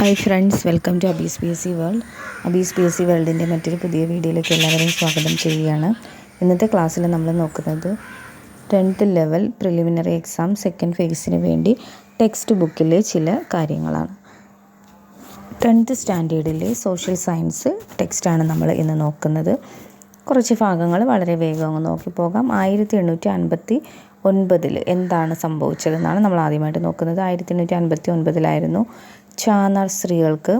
Hi friends welcome to Abi's P S C world. Abi's P S C വേൾഡിന്റെ മറ്റൊരു പുതിയ വീഡിയോയിലേക്ക് എല്ലാവരെയും സ്വാഗതം ചെയ്യുകയാണ്. ഇന്നത്തെ ക്ലാസ്സിൽ നമ്മൾ നോക്കുന്നത് tenth level preliminary exam second ഫേസിന് വേണ്ടി ടെക്സ്റ്റ് ബുക്കിലെ ചില കാര്യങ്ങളാണ്. ടെൻത്ത് സ്റ്റാൻഡേർഡിലെ സോഷ്യൽ സയൻസ് ടെക്സ്റ്റാണ് നമ്മൾ ഇന്ന് നോക്കുന്നത്. കുറച്ച് ഭാഗങ്ങൾ വളരെ വേഗം അങ്ങ് നോക്കിപ്പോകാം ആയിരത്തി എണ്ണൂറ്റി അൻപത്തി ഒൻപതിൽ എന്താണ് സംഭവിച്ചതെന്നാണ് നമ്മൾ ആദ്യമായിട്ട് നോക്കുന്നത്. ആയിരത്തി എണ്ണൂറ്റി അൻപത്തി ഒൻപതിലായിരുന്നു ചാന്നാർ സ്ത്രീകൾക്ക്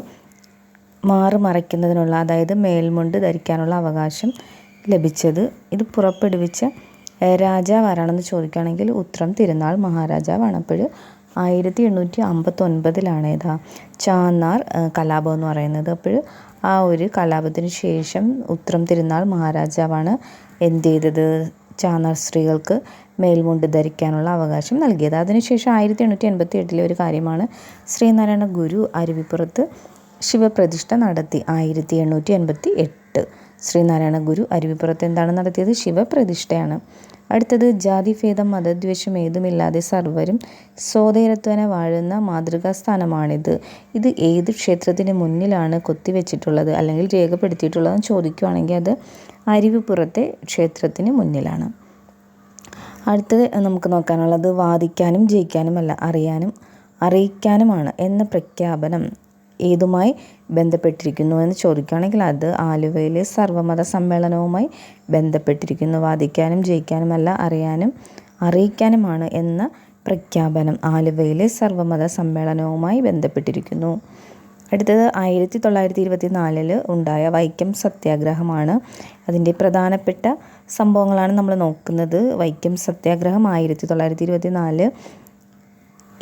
മാറ് മറയ്ക്കുന്നതിനുള്ള അതായത് മേൽമുണ്ട് ധരിക്കാനുള്ള അവകാശം ലഭിച്ചത്. ഇത് പുറപ്പെടുവിച്ച രാജാവാരാണെന്ന് ചോദിക്കുകയാണെങ്കിൽ ഉത്രം തിരുനാൾ മഹാരാജാവാണ് അപ്പോൾ ആയിരത്തി എണ്ണൂറ്റി അമ്പത്തൊൻപതിലാണ് ഏതാ ചാന്നാർ കലാപം എന്ന് പറയുന്നത്. അപ്പോൾ ആ ഒരു കലാപത്തിന് ശേഷം ഉത്രം തിരുനാൾ മഹാരാജാവാണ് എന്ത് ചെയ്തത്? ചാന്നാർ സ്ത്രീകൾക്ക് മേൽമുണ്ട് ധരിക്കാനുള്ള അവകാശം നൽകിയത്. അതിനുശേഷം ആയിരത്തി എണ്ണൂറ്റി എൺപത്തി എട്ടിലെ ഒരു കാര്യമാണ് ശ്രീനാരായണ ഗുരു അരുവിപ്പുറത്ത് ശിവപ്രതിഷ്ഠ നടത്തി. ആയിരത്തി എണ്ണൂറ്റി എൺപത്തി എട്ട് ശ്രീനാരായണ ഗുരു അരുവിപ്പുറത്ത് എന്താണ് നടത്തിയത്? ശിവപ്രതിഷ്ഠയാണ്. അടുത്തത് ജാതിഭേദം മതദ്വേഷം ഏതുമില്ലാതെ സർവരും സ്വതേരത്വന വാഴുന്ന മാതൃകാ സ്ഥാനമാണിത് ഇത് ഏത് ക്ഷേത്രത്തിന് മുന്നിലാണ് കൊത്തിവെച്ചിട്ടുള്ളത്? അല്ലെങ്കിൽ രേഖപ്പെടുത്തിയിട്ടുള്ളതെന്ന് ചോദിക്കുകയാണെങ്കിൽ അത് അരുവിപ്പുറത്തെ ക്ഷേത്രത്തിന് മുന്നിലാണ്. അടുത്തത് നമുക്ക് നോക്കാനുള്ളത് വാദിക്കാനും ജയിക്കാനുമല്ല അറിയാനും അറിയിക്കാനുമാണ് എന്ന പ്രഖ്യാപനം. ഏതുമായി ബന്ധപ്പെട്ടിരിക്കുന്നു എന്ന് ചോദിക്കുകയാണെങ്കിൽ അത് ആലുവയിലെ സർവമത സമ്മേളനവുമായി ബന്ധപ്പെട്ടിരിക്കുന്നു. വാദിക്കാനും ജയിക്കാനുമല്ല അറിയാനും അറിയിക്കാനുമാണ് എന്ന പ്രഖ്യാപനം ആലുവയിലെ സർവമത സമ്മേളനവുമായി ബന്ധപ്പെട്ടിരിക്കുന്നു. അടുത്തത് ആയിരത്തി തൊള്ളായിരത്തി ഇരുപത്തി ഉണ്ടായ വൈക്കം സത്യാഗ്രഹമാണ്. അതിന്റെ പ്രധാനപ്പെട്ട സംഭവങ്ങളാണ് നമ്മൾ നോക്കുന്നത്. വൈക്കം സത്യാഗ്രഹം ആയിരത്തി തൊള്ളായിരത്തി ഇരുപത്തി നാല്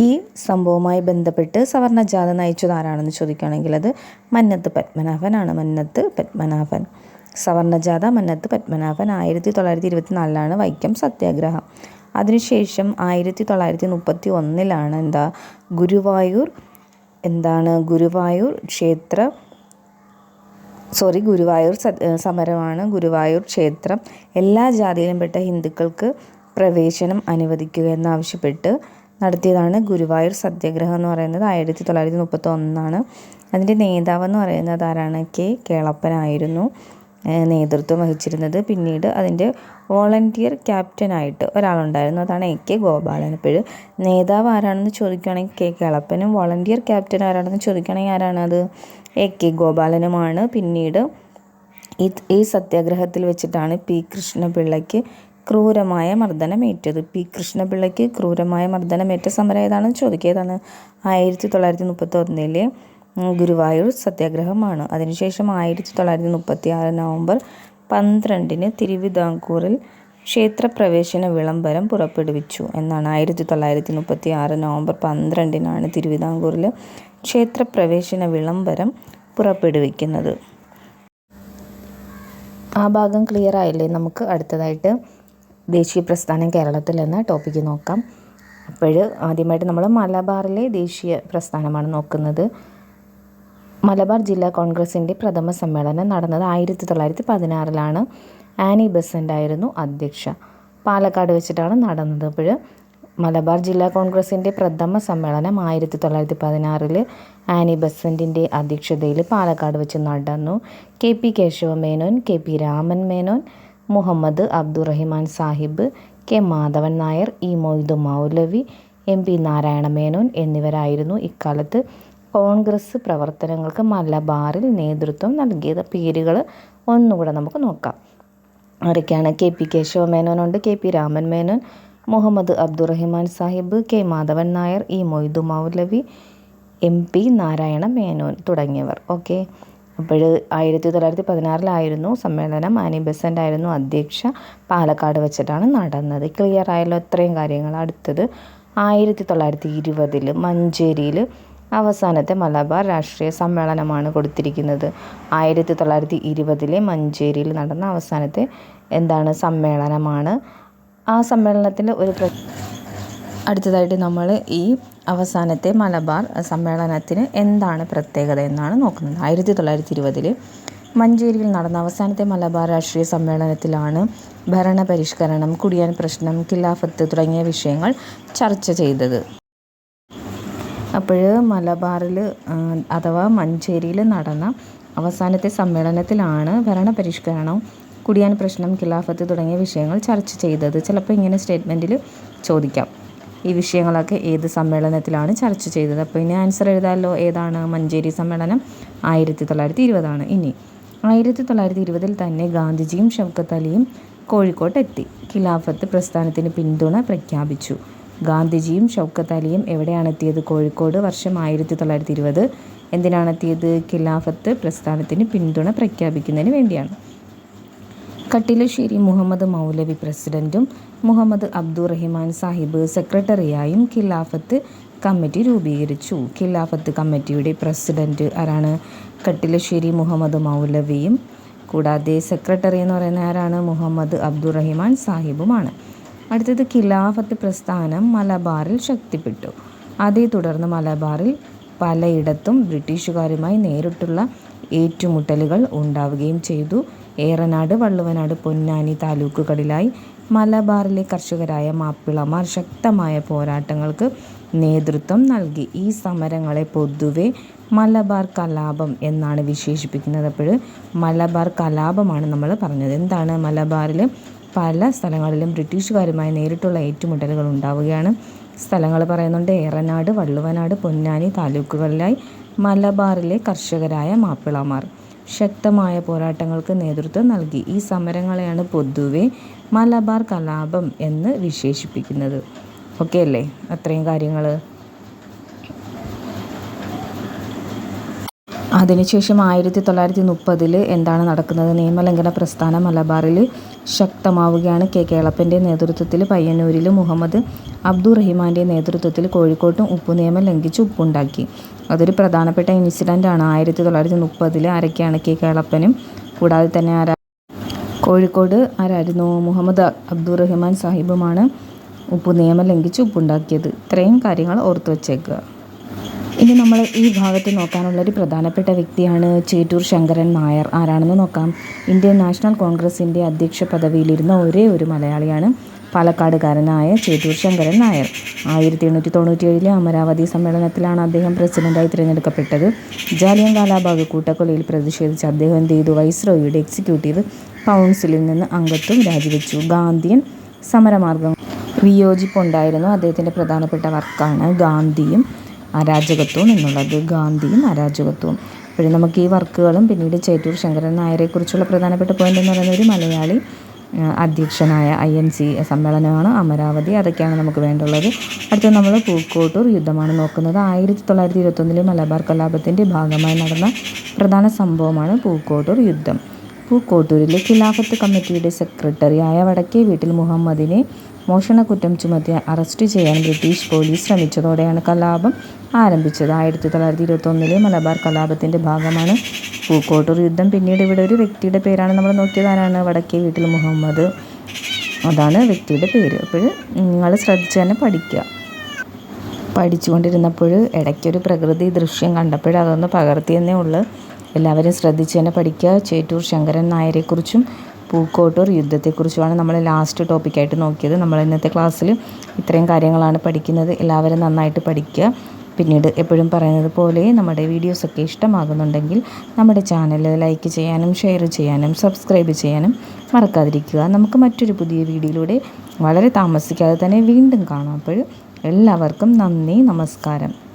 ഈ സംഭവവുമായി ബന്ധപ്പെട്ട് സവർണ ജാഥ നയിച്ചത് ആരാണെന്ന് ചോദിക്കുകയാണെങ്കിൽ അത് മന്നത്ത് പത്മനാഭനാണ്. മന്നത്ത് പത്മനാഭൻ. സവർണ ജാഥ മന്നത്ത് പത്മനാഭൻ ആയിരത്തി തൊള്ളായിരത്തി ഇരുപത്തി നാലിലാണ് വൈക്കം സത്യാഗ്രഹം. അതിനുശേഷം ആയിരത്തി തൊള്ളായിരത്തി മുപ്പത്തി ഒന്നിലാണ് എന്താ ഗുരുവായൂർ എന്താണ് ഗുരുവായൂർ ക്ഷേത്ര സോറി ഗുരുവായൂർ സമരമാണ് ഗുരുവായൂർ ക്ഷേത്രം. എല്ലാ ജാതിയിലും പെട്ട ഹിന്ദുക്കൾക്ക് പ്രവേശനം അനുവദിക്കുക എന്നാവശ്യപ്പെട്ട് നടത്തിയതാണ് ഗുരുവായൂർ സത്യാഗ്രഹം എന്ന് പറയുന്നത് ആയിരത്തി തൊള്ളായിരത്തി മുപ്പത്തി ഒന്നാണ് അതിന്റെ നേതാവെന്ന് പറയുന്നത് ആരാണ്? കെ. കേളപ്പനായിരുന്നു നേതൃത്വം വഹിച്ചിരുന്നത്. പിന്നീട് അതിന്റെ വോളണ്ടിയർ ക്യാപ്റ്റനായിട്ട് ഒരാളുണ്ടായിരുന്നു അതാണ് എ. കെ. ഗോപാലൻ. അപ്പോൾ നേതാവ് ആരാണെന്ന് ചോദിക്കുകയാണെങ്കിൽ കെ. കേളപ്പനും വോളണ്ടിയർ ക്യാപ്റ്റൻ ആരാണെന്ന് ചോദിക്കുകയാണെങ്കിൽ ആരാണത് എ. കെ. ഗോപാലനുമാണ്. പിന്നീട് ഈ ഈ സത്യാഗ്രഹത്തിൽ വെച്ചിട്ടാണ് പി. കൃഷ്ണപിള്ളയ്ക്ക് ക്രൂരമായ മർദ്ദനമേറ്റത്. പി. കൃഷ്ണപിള്ളയ്ക്ക് ക്രൂരമായ മർദ്ദനമേറ്റ സമരം ഏതാണെന്ന് ചോദിക്കുക ഏതാണ്? ആയിരത്തി തൊള്ളായിരത്തി മുപ്പത്തി ഒന്നിലെ ഗുരുവായൂർ സത്യാഗ്രഹമാണ്. അതിനുശേഷം ആയിരത്തി തൊള്ളായിരത്തി മുപ്പത്തി ആറ് നവംബർ പന്ത്രണ്ടിന് തിരുവിതാംകൂറിൽ ക്ഷേത്രപ്രവേശന വിളംബരം പുറപ്പെടുവിച്ചു എന്നാണ് ആയിരത്തി തൊള്ളായിരത്തി മുപ്പത്തി ആറ് നവംബർ പന്ത്രണ്ടിനാണ് തിരുവിതാംകൂറിൽ ക്ഷേത്രപ്രവേശന വിളംബരം പുറപ്പെടുവിക്കുന്നത്. ആ ഭാഗം ക്ലിയർ ആയില്ലേ? നമുക്ക് അടുത്തതായിട്ട് ദേശീയ പ്രസ്ഥാനം കേരളത്തിൽ എന്ന ടോപ്പിക്ക് നോക്കാം. അപ്പോൾ ആദ്യമായിട്ട് നമ്മൾ മലബാറിലെ ദേശീയ പ്രസ്ഥാനമാണ് നോക്കുന്നത്. മലബാർ ജില്ലാ കോൺഗ്രസിന്റെ പ്രഥമ സമ്മേളനം നടന്നത് ആയിരത്തി തൊള്ളായിരത്തി പതിനാറിലാണ് ആനി ബസന്റ് ആയിരുന്നു അധ്യക്ഷ. പാലക്കാട് വെച്ചിട്ടാണ് നടന്നത് അപ്പോൾ മലബാർ ജില്ലാ കോൺഗ്രസിന്റെ പ്രഥമ സമ്മേളനം ആയിരത്തി തൊള്ളായിരത്തി പതിനാറിൽ ആനി ബസന്റിന്റെ അധ്യക്ഷതയിൽ പാലക്കാട് വെച്ച് നടന്നു. K P Kesava Menon K P Raman Menon Muhammad Abdurahiman Sahib K Madhavan Nair E Moidu Maulavi M P Narayana Menon എന്നിവരായിരുന്നു ഇക്കാലത്ത് കോൺഗ്രസ് പ്രവർത്തനങ്ങൾക്ക് മലബാറിൽ നേതൃത്വം നൽകിയത്. പേരുകൾ ഒന്നുകൂടെ നമുക്ക് നോക്കാം. ആരൊക്കെയാണ്? K P Kesava മേനോനുണ്ട് K P Raman Menon Muhammad Abdurahiman Sahib K Madhavan Nair E Moidu Maulavi M P Narayana Menon തുടങ്ങിയവർ. ഓക്കെ. അപ്പോൾ ആയിരത്തി തൊള്ളായിരത്തി പതിനാറിലായിരുന്നു സമ്മേളനം. ആനി ബെസന്റ് ആയിരുന്നു അധ്യക്ഷ. പാലക്കാട് വെച്ചിട്ടാണ് നടന്നത്. ക്ലിയർ ആയല്ലോ ഇത്രയും കാര്യങ്ങൾ. അടുത്തത് ആയിരത്തി തൊള്ളായിരത്തി ഇരുപതിൽ മഞ്ചേരിയിൽ അവസാനത്തെ മലബാർ രാഷ്ട്രീയ സമ്മേളനമാണ് കൊടുത്തിരിക്കുന്നത്. ആയിരത്തി തൊള്ളായിരത്തി ഇരുപതിലെ മഞ്ചേരിയിൽ നടന്ന അവസാനത്തെ എന്താണ് സമ്മേളനമാണ്. ആ സമ്മേളനത്തിന്റെ ഒരു അടുത്തതായിട്ട് നമ്മൾ ഈ അവസാനത്തെ മലബാർ സമ്മേളനത്തിന് എന്താണ് പ്രത്യേകത എന്നാണ് നോക്കുന്നത്. ആയിരത്തി തൊള്ളായിരത്തി ഇരുപതിൽ മഞ്ചേരിയിൽ നടന്ന അവസാനത്തെ മലബാർ രാഷ്ട്രീയ സമ്മേളനത്തിലാണ് ഭരണ പരിഷ്കരണം കുടിയാൻ പ്രശ്നം ഖിലാഫത്ത് തുടങ്ങിയ വിഷയങ്ങൾ ചർച്ച ചെയ്തത്. അപ്പോൾ മലബാറിൽ അഥവാ മഞ്ചേരിയിൽ നടന്ന അവസാനത്തെ സമ്മേളനത്തിലാണ് ഭരണ പരിഷ്കരണം കുടിയാൻ പ്രശ്നം ഖിലാഫത്ത് തുടങ്ങിയ വിഷയങ്ങൾ ചർച്ച ചെയ്തത്. ചിലപ്പോൾ ഇങ്ങനെ സ്റ്റേറ്റ്മെന്റിൽ ചോദിക്കാം. ഈ വിഷയങ്ങളൊക്കെ ഏത് സമ്മേളനത്തിലാണ് ചർച്ച ചെയ്തത്? അപ്പോൾ ഇനി ആൻസർ എഴുതാമല്ലോ ഏതാണ് മഞ്ചേരി സമ്മേളനം? ആയിരത്തി തൊള്ളായിരത്തി ഇരുപതാണ് ഇനി ആയിരത്തി തൊള്ളായിരത്തി ഇരുപതിൽ തന്നെ ഗാന്ധിജിയും ഷൗക്കത്ത് അലിയും കോഴിക്കോട്ട് എത്തി ഖിലാഫത്ത് പ്രസ്ഥാനത്തിന് പിന്തുണ പ്രഖ്യാപിച്ചു. ഗാന്ധിജിയും ഷൗക്കത്ത് അലിയും എവിടെയാണ് എത്തിയത്? കോഴിക്കോട് വർഷം ആയിരത്തി തൊള്ളായിരത്തി ഇരുപത് എന്തിനാണ് എത്തിയത്? ഖിലാഫത്ത് പ്രസ്ഥാനത്തിന് പിന്തുണ പ്രഖ്യാപിക്കുന്നതിന് വേണ്ടിയാണ്. കട്ടിലശ്ശേരി മുഹമ്മദ് മൗലവി പ്രസിഡന്റും മുഹമ്മദ് അബ്ദുറഹിമാൻ സാഹിബ് സെക്രട്ടറിയായും ഖിലാഫത്ത് കമ്മിറ്റി രൂപീകരിച്ചു. ഖിലാഫത്ത് കമ്മിറ്റിയുടെ പ്രസിഡന്റ് ആരാണ്? കട്ടിലശ്ശേരി മുഹമ്മദ് മൗലവിയും കൂടാതെ സെക്രട്ടറി എന്ന് പറയുന്ന ആരാണ്? മുഹമ്മദ് അബ്ദുറഹിമാൻ സാഹിബുമാണ്. അടുത്തത് ഖിലാഫത്ത് പ്രസ്ഥാനം മലബാറിൽ ശക്തിപ്പെട്ടു. അതേ തുടർന്ന് മലബാറിൽ പലയിടത്തും ബ്രിട്ടീഷുകാരുമായി നേരിട്ടുള്ള ഏറ്റുമുട്ടലുകൾ ഉണ്ടാവുകയും ചെയ്തു. ഏറനാട് വള്ളുവനാട് പൊന്നാനി താലൂക്കുകളിലായി മലബാറിലെ കർഷകരായ മാപ്പിളമാർ ശക്തമായ പോരാട്ടങ്ങൾക്ക് നേതൃത്വം നൽകി. ഈ സമരങ്ങളെ പൊതുവെ മലബാർ കലാപം എന്നാണ് വിശേഷിപ്പിക്കുന്നത്. അപ്പോൾ മലബാർ കലാപമാണ് നമ്മൾ പറഞ്ഞത്. എന്താണ്? മലബാറിൽ പല സ്ഥലങ്ങളിലും ബ്രിട്ടീഷുകാരുമായി നേരിട്ടുള്ള ഏറ്റുമുട്ടലുകൾ ഉണ്ടാവുകയാണ്. സ്ഥലങ്ങൾ പറയുന്നുണ്ട് ഏറനാട് വള്ളുവനാട് പൊന്നാനി താലൂക്കുകളിലായി മലബാറിലെ കർഷകരായ മാപ്പിളമാർ. ശക്തമായ പോരാട്ടങ്ങൾക്ക് നേതൃത്വം നൽകി. ഈ സമരങ്ങളെയാണ് പൊതുവെ മലബാർ കലാപം എന്ന് വിശേഷിപ്പിക്കുന്നത്. ഓക്കെ അല്ലേ? അത്രയും കാര്യങ്ങൾ അതിനുശേഷം ആയിരത്തി തൊള്ളായിരത്തി മുപ്പതിൽ എന്താണ് നടക്കുന്നത്? നിയമലംഘന പ്രസ്ഥാനം മലബാറിൽ ശക്തമാവുകയാണ്. കെ. കേളപ്പന്റെ നേതൃത്വത്തിൽ പയ്യന്നൂരിൽ മുഹമ്മദ് അബ്ദുറഹിമാന്റെ നേതൃത്വത്തിൽ കോഴിക്കോട്ടും ഉപ്പു നിയമം ലംഘിച്ച് ഉപ്പുണ്ടാക്കി. അതൊരു പ്രധാനപ്പെട്ട ഇൻസിഡന്റാണ് ആയിരത്തി തൊള്ളായിരത്തി മുപ്പതിൽ ആരൊക്കെയാണ് കെ. കേളപ്പനും. കൂടാതെ തന്നെ ആരാ കോഴിക്കോട് ആരായിരുന്നു? മുഹമ്മദ് അബ്ദുറഹിമാൻ സാഹിബുമാണ് ഉപ്പു നിയമം ലംഘിച്ച് ഉപ്പുണ്ടാക്കിയത്. ഇത്രയും കാര്യങ്ങൾ ഓർത്തു വച്ചേക്കുക ഇനി നമ്മൾ ഈ ഭാഗത്ത് നോക്കാനുള്ളൊരു പ്രധാനപ്പെട്ട വ്യക്തിയാണ് ചേറ്റൂർ ശങ്കരൻ നായർ. ആരാണെന്ന് നോക്കാം. ഇന്ത്യൻ നാഷണൽ കോൺഗ്രസിന്റെ അധ്യക്ഷ പദവിയിലിരുന്ന ഒരേ ഒരു മലയാളിയാണ് പാലക്കാടുകാരനായ ചേറ്റൂർ ശങ്കരൻ നായർ. ആയിരത്തി എണ്ണൂറ്റി തൊണ്ണൂറ്റിയേഴിലെ അമരാവതി സമ്മേളനത്തിലാണ് അദ്ദേഹം പ്രസിഡന്റായി തിരഞ്ഞെടുക്കപ്പെട്ടത്. ജാലിയൻ വാലാബാഗ് കൂട്ടക്കൊലയിൽ പ്രതിഷേധിച്ച് അദ്ദേഹം എന്ത് ചെയ്തു വൈസ്രോയിയുടെ എക്സിക്യൂട്ടീവ് കൗൺസിലിൽ നിന്ന് അംഗത്വം രാജിവെച്ചു. ഗാന്ധിയൻ സമരമാർഗം വിയോജിപ്പുണ്ടായിരുന്നു. അദ്ദേഹത്തിന്റെ പ്രധാനപ്പെട്ട വർക്കാണ് ഗാന്ധിയും അരാജകത്വവും എന്നുള്ളത് ഗാന്ധിയും അരാജകത്വവും. അപ്പോഴും നമുക്ക് ഈ വർക്കുകളും പിന്നീട് ചേറ്റൂർ ശങ്കരൻ നായരെക്കുറിച്ചുള്ള പ്രധാനപ്പെട്ട പോയിന്റ് എന്ന് പറയുന്നത് ഒരു മലയാളി അധ്യക്ഷനായ ഐ എൻ സി സമ്മേളനമാണ്. അമരാവതി അതൊക്കെയാണ് നമുക്ക് വേണ്ടുള്ളത്. അടുത്ത നമ്മൾ പൂക്കോട്ടൂർ യുദ്ധമാണ് നോക്കുന്നത്. ആയിരത്തി തൊള്ളായിരത്തി ഇരുപത്തൊന്നിലെ മലബാർ കലാപത്തിന്റെ ഭാഗമായി നടന്ന പ്രധാന സംഭവമാണ് പൂക്കോട്ടൂർ യുദ്ധം. പൂക്കോട്ടൂരിലെ ഖിലാഫത്ത് കമ്മിറ്റിയുടെ സെക്രട്ടറിയായ വടക്കേ വീട്ടിൽ മുഹമ്മദിനെ മോഷണക്കുറ്റം ചുമത്തി അറസ്റ്റ് ചെയ്യാൻ ബ്രിട്ടീഷ് പോലീസ് ശ്രമിച്ചതോടെയാണ് കലാപം ആരംഭിച്ചത്. ആയിരത്തി തൊള്ളായിരത്തി ഇരുപത്തൊന്നിലെ മലബാർ കലാപത്തിന്റെ ഭാഗമാണ് പൂക്കോട്ടൂർ യുദ്ധം. പിന്നീട് ഇവിടെ ഒരു വ്യക്തിയുടെ പേരാണ് നമ്മൾ നോക്കിയത്. ആരാണ്? വടക്കേ വീട്ടിൽ മുഹമ്മദ്. അതാണ് വ്യക്തിയുടെ പേര്. അപ്പോൾ നിങ്ങൾ ശ്രദ്ധിച്ച് തന്നെ പഠിക്കുക. പഠിച്ചുകൊണ്ടിരുന്നപ്പോൾ ഇടയ്ക്കൊരു പ്രകൃതി ദൃശ്യം കണ്ടപ്പോൾ അതൊന്ന് പകർത്തിയെന്നേ ഉള്ളൂ. എല്ലാവരും ശ്രദ്ധിച്ച് തന്നെ പഠിക്കുക. ചേറ്റൂർ ശങ്കരൻ നായരെക്കുറിച്ചും പൂക്കോട്ടൂർ യുദ്ധത്തെക്കുറിച്ചുമാണ് നമ്മൾ ലാസ്റ്റ് ടോപ്പിക്കായിട്ട് നോക്കിയത്. നമ്മൾ ഇന്നത്തെ ക്ലാസ്സിൽ ഇത്രയും കാര്യങ്ങളാണ് പഠിക്കുന്നത്. എല്ലാവരും നന്നായിട്ട് പഠിക്കുക. പിന്നീട് എപ്പോഴും പറയുന്നത് പോലെ നമ്മുടെ വീഡിയോസൊക്കെ ഇഷ്ടമാകുന്നുണ്ടെങ്കിൽ നമ്മുടെ ചാനൽ ലൈക്ക് ചെയ്യാനും ഷെയർ ചെയ്യാനും സബ്സ്ക്രൈബ് ചെയ്യാനും മറക്കാതിരിക്കുക. നമുക്ക് മറ്റൊരു പുതിയ വീഡിയോയിലൂടെ വളരെ താമസിക്കാതെ തന്നെ വീണ്ടും കാണാം. അപ്പോൾ എല്ലാവർക്കും നന്ദി നമസ്കാരം.